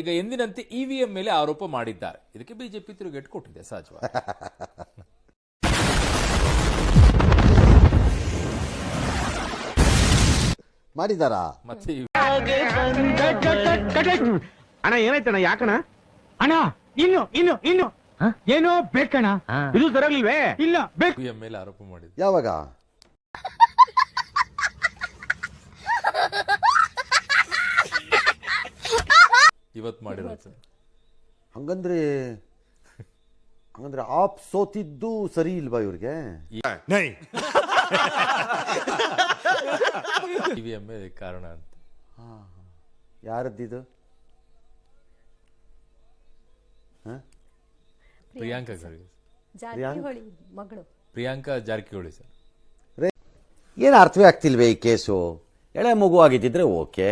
ಈಗ ಎಂದಿನಂತೆ ಇವಿಎಂ ಮೇಲೆ ಆರೋಪ ಮಾಡಿದ್ದಾರೆ. ಇದಕ್ಕೆ ಬಿಜೆಪಿ ತಿರುಗೇಟು ಕೊಟ್ಟಿದೆ ಸಹಜವಾಗಿ. ಮಾಡಿದಾರಾ? ಮತ್ತೆ ಅಣ್ಣ ಏನಾಯ್ತಣ್ಣ ಯಾಕಣ ಅಣ್ಣ ಇನ್ನು ಇನ್ನು ಇನ್ನು. ಏನೋ ಬೇಕಣ್ಣ. ಇದು ಸರಿಯಾಗ್ಲಿಲ್ವೇ? ಇಲ್ಲ ಬೇಕು. ಇವಿಎಂ ಮೇಲೆ ಆರೋಪ ಮಾಡಿದ್ರು ಯಾವಾಗ? ಇವತ್ತು ಮಾಡಿರೋದು. ಸರ್ ಹಂಗಂದ್ರೆ ಹಂಗಂದ್ರೆ ಆಪ್ ಸೋತಿದ್ದು ಸರಿ ಇಲ್ವಾ ಇವ್ರಿಗೆ? ಕಾರಣ ಅಂತ. ಯಾರದ್ದಿದು? ಪ್ರಿಯಾಂಕಾ ಖರ್ಗೆ ಜಾರಕಿಹೊಳಿ ಮಗಳು. ಪ್ರಿಯಾಂಕಾ ಜಾರಕಿಹೊಳಿ ಸರ್. ಏನು ಅರ್ಥವೇ ಆಗ್ತಿಲ್ವೇ ಈ ಕೇಸು? ಎಳೆ ಮಗು ಆಗಿದ್ದಿದ್ರೆ ಓಕೆ.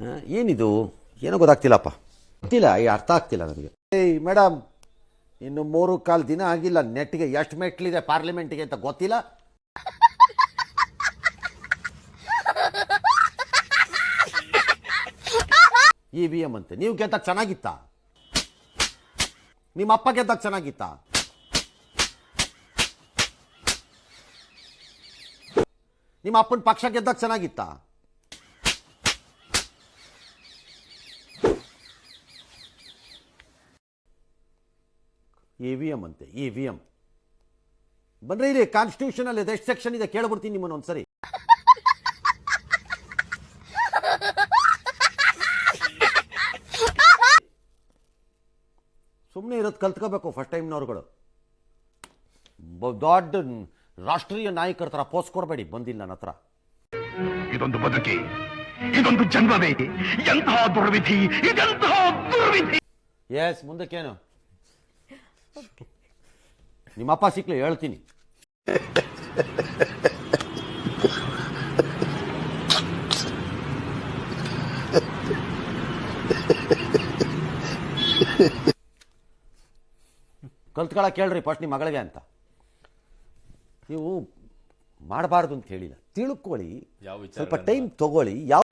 ಹ, ಏನಿದು? ಏನೋ ಗೊತ್ತಾಗ್ತಿಲ್ಲಪ್ಪ. ಗೊತ್ತಿಲ್ಲ ಈ ಅರ್ಥ ಆಗ್ತಿಲ್ಲ ನನಗೆ. ಏಯ್ ಮೇಡಮ್ ಇನ್ನು ಮೂರು ಕಾಲು ದಿನ ಆಗಿಲ್ಲ ನೆಟ್ಗೆ ಎಷ್ಟು ಮೆಟ್ಲಿದೆ ಪಾರ್ಲಿಮೆಂಟ್ಗೆ ಅಂತ ಗೊತ್ತಿಲ್ಲ? ಇ ವಿ ಎಂ ಅಂತೆ. ನೀವು ಗೆದ್ದಾಗ ಚೆನ್ನಾಗಿತ್ತಾ? ನಿಮ್ಮ ಅಪ್ಪ ಗೆದ್ದಾಗ ಚೆನ್ನಾಗಿತ್ತಾ? ನಿಮ್ಮ ಅಪ್ಪನ ಪಕ್ಷ ಗೆದ್ದಾಗ ಚೆನ್ನಾಗಿತ್ತಾ? ಇ ವಿ ಎಂ ಅಂತೆ ಇ ವಿ ಎಂ ಬಂದ್ರೆ ಇಲ್ಲಿ ಕಾನ್ಸ್ಟಿಟ್ಯೂಷನ್ ಅಲ್ಲಿ ಎಷ್ಟು ಸೆಕ್ಷನ್ ಇದೆ ಕೇಳ್ಬಿಡ್ತೀನಿ ನಿಮ್ಮನ್ನ ಒಂದ್ಸರಿ. ಸುಮ್ಮನೆ ಇರೋದು ಕಲ್ತ್ಕೋಬೇಕು ಫಸ್ಟ್ ಟೈಮ್ನವ್ರುಗಳು ದೊಡ್ಡ ರಾಷ್ಟ್ರೀಯ ನಾಯಕರ ಥರ ಪೋಸ್ಟ್ ಕೊಡಬೇಡಿ ಬಂದಿಲ್ಲ ನನ್ನ ಹತ್ರ. ಇದೊಂದು ಬದುಕಿ ಇದೊಂದು ಜನ್ಮವೇ ಎಂತಹ ದುರ್ವಿಧಿ ಇದೆಂತಹ ದುರ್ವಿಧಿ. ಎಸ್ ಮುಂದಕ್ಕೇನು? ನಿಮ್ಮಪ್ಪ ಸಿಕ್ಲಿ ಹೇಳ್ತೀನಿ. ಕಲ್ತ್ಕೊಳಕ್ ಕೇಳ್ರಿ ಫಸ್ಟ್ ನಿಮ್ಮ ಮಗಳಿಗೆ ಅಂತ. ನೀವು ಮಾಡಬಾರ್ದು ಅಂತ ಹೇಳಿಲ್ಲ. ತಿಳ್ಕೊಳ್ಳಿ. ಸ್ವಲ್ಪ ಟೈಮ್ ತಗೊಳ್ಳಿ. ಯಾವ